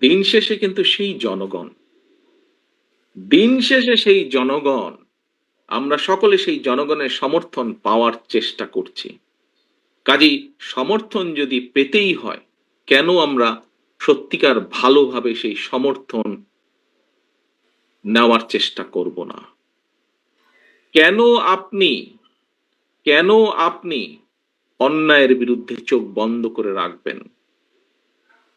দিন শেষে কিন্তু সেই জনগণ। দিন শেষে সেই জনগণ, আমরা সকলে সেই জনগণের সমর্থন পাওয়ার চেষ্টা করছি। কাজেই সমর্থন যদি পেতেই হয়, কেন আমরা সত্যিকার ভালোভাবে সেই সমর্থন নেওয়ার চেষ্টা করব না? কেন আপনি কেন আপনি অন্যায়ের বিরুদ্ধে চোখ বন্ধ করে রাখবেন?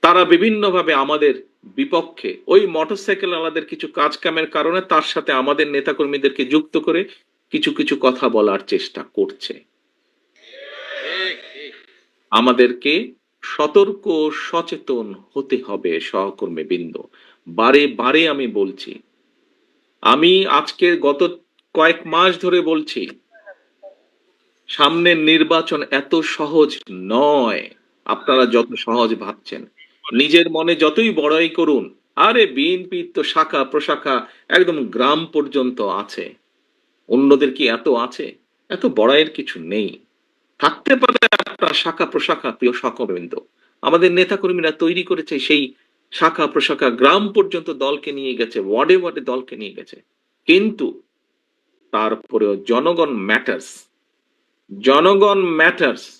তারা বিভিন্নভাবে আমাদের বিপক্ষে ওই মোটরসাইকেল আলাদের কিছু কাজ কামের কারণে তার সাথে আমাদের নেতাকর্মীদেরকে যুক্ত করে কিছু কিছু কথা বলার চেষ্টা করছে। আমাদেরকে সতর্ক, সচেতন হতে হবে সহকর্মী বৃন্দ বারে বারে আমি বলছি, আমি আজকে গত কয়েক মাস ধরে বলছি, সামনের নির্বাচন এত সহজ নয়। আপনারা যত সহজ ভাবছেন। নিজের মনে যতই বড়াই করুন, আরে বিএনপির তো শাখা প্রশাখা একদম গ্রাম পর্যন্ত আছে। অন্যদের কি এত আছে? এত বড়াইয়ের কিছু নেই। থাকতে পারে আপনার শাখা প্রশাখা, প্রিয় সকবৃন্দ আমাদের নেতাকর্মীরা তৈরি করেছে সেই শাখা প্রশাখা, গ্রাম পর্যন্ত দলকে নিয়ে গেছে, ওয়ার্ডে ওয়ার্ডে দলকে নিয়ে গেছে। কিন্তু তারপরেও জনগণ ম্যাটার্স জনগণ ম্যাটার্স।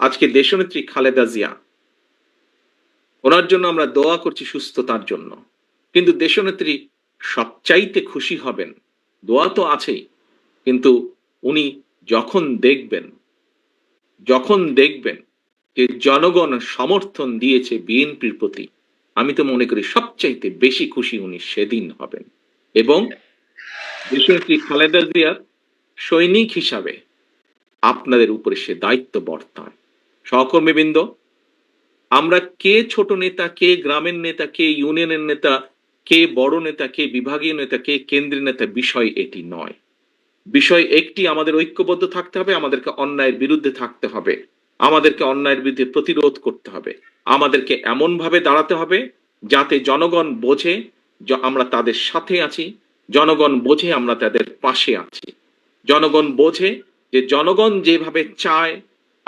আজকে দেশনেত্রী খালেদা জিয়া, ওনার জন্য আমরা দোয়া করছি সুস্থতার জন্য। কিন্তু দেশনেত্রী সবচাইতে খুশি হবেন, দোয়া তো আছেই, কিন্তু উনি যখন দেখবেন যখন দেখবেন যে জনগণ সমর্থন দিয়েছে বিএনপির প্রতি, আমি তো মনে করি সবচাইতে বেশি খুশি উনি সেদিন হবেন। এবং দেশনেত্রী খালেদা জিয়ার সৈনিক হিসাবে আপনাদের উপরে সে দায়িত্ব বর্তায় সহকর্মীবৃন্দ, আমরা কে ছোট নেতা, কে গ্রামের নেতা, কে ইউনিয়নের নেতা, কে বড় নেতা, কে বিভাগীয় নেতা, কে কেন্দ্রীয় নেতা, বিষয় এটি নয়। বিষয় একটি, আমাদের ঐক্যবদ্ধ থাকতে হবে, আমাদেরকে অন্যায়ের বিরুদ্ধে থাকতে হবে, আমাদেরকে অন্যায়ের বিরুদ্ধে প্রতিরোধ করতে হবে, আমাদেরকে এমন ভাবে দাঁড়াতে হবে, যাতে জনগণ বোঝে আমরা তাদের সাথে আছি, জনগণ বোঝে আমরা তাদের পাশে আছি। জনগণ বোঝে যে জনগণ যেভাবে চায়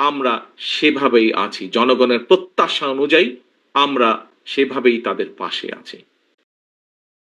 আমরা সেভাবেই আছি। জনগণের প্রত্যাশা অনুযায়ী আমরা সেভাবেই তাদের পাশে আছি।